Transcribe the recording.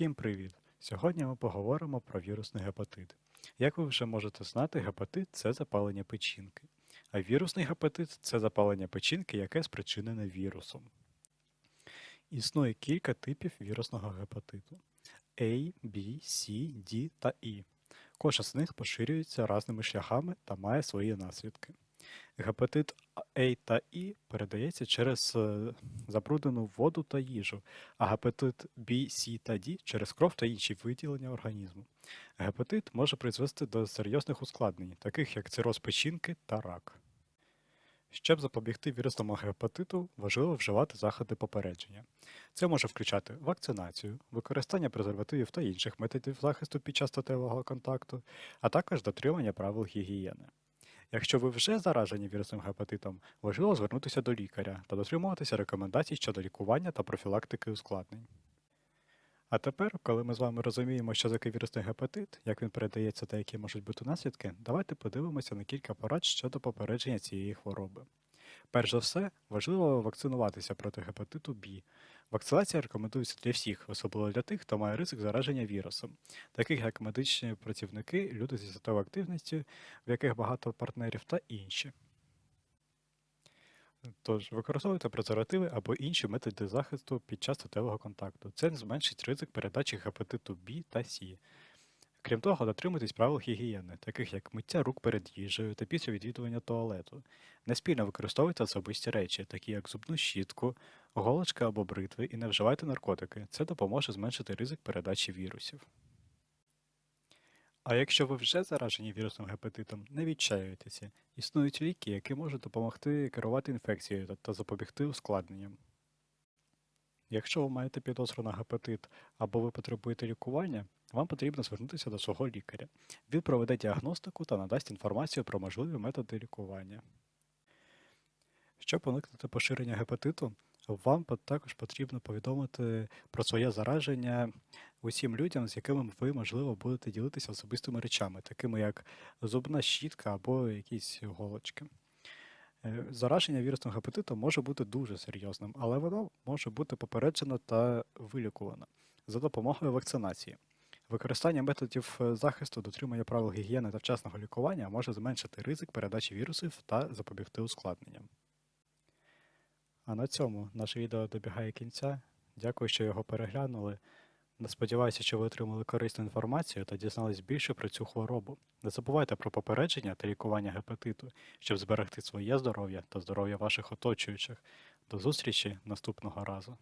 Всім привіт! Сьогодні ми поговоримо про вірусний гепатит. Як ви вже можете знати, гепатит це запалення печінки, а вірусний гепатит це запалення печінки, яке спричинене вірусом. Існує кілька типів вірусного гепатиту: A, B, C, D та E. Кожен з них поширюється різними шляхами та має свої наслідки. Гепатит А та І передається через е, забруднену воду та їжу, а гепатит Б, С та Д через кров та інші виділення організму. Гепатит може призвести до серйозних ускладнень, таких як цироз печінки та рак. Щоб запобігти вірусному гепатиту, важливо вживати заходи попередження. Це може включати вакцинацію, використання презервативів та інших методів захисту під час статевого контакту, а також дотримання правил гігієни. Якщо ви вже заражені вірусним гепатитом, важливо звернутися до лікаря та дотримуватися рекомендацій щодо лікування та профілактики ускладнень. А тепер, коли ми з вами розуміємо, що таке вірусний гепатит, як він передається та які можуть бути наслідки, давайте подивимося на кілька порад щодо попередження цієї хвороби. Перш за все, важливо вакцинуватися проти гепатиту Б. Вакцинація рекомендується для всіх, особливо для тих, хто має ризик зараження вірусом, таких як медичні працівники, люди зі світовою активністю, в яких багато партнерів та інші. Тож, використовуйте презервативи або інші методи захисту під час статевого контакту. Це зменшить ризик передачі гепатиту Б та С. Крім того, дотримуйтесь правил гігієни, таких як миття рук перед їжею та після відвідування туалету. Неспільно використовуйте особисті речі, такі як зубну щітку, голочка або бритви, і не вживайте наркотики. Це допоможе зменшити ризик передачі вірусів. А якщо ви вже заражені вірусним гепатитом, не відчаюйтеся. Існують ліки, які можуть допомогти керувати інфекцією та запобігти ускладненням. Якщо ви маєте підозру на гепатит або ви потребуєте лікування, вам потрібно звернутися до свого лікаря. Він проведе діагностику та надасть інформацію про можливі методи лікування. Щоб уникнути поширення гепатиту, вам також потрібно повідомити про своє зараження усім людям, з якими ви, можливо, будете ділитися особистими речами, такими як зубна щітка або якісь голочки. Е, Зараження вірусним гепатитом може бути дуже серйозним, але воно може бути попереджено та вилікувано за допомогою вакцинації. Використання методів е, захисту, дотримання правил гігієни та вчасного лікування може зменшити ризик передачі вірусів та запобігти ускладненням. А на цьому наше відео добігає кінця. Дякую, що його переглянули. Сподіваюся, що ви отримали корисну інформацію та дізнались більше про цю хворобу. Не забувайте про попередження та лікування гепатиту, щоб зберегти своє здоров'я та здоров'я ваших оточуючих. До зустрічі наступного разу.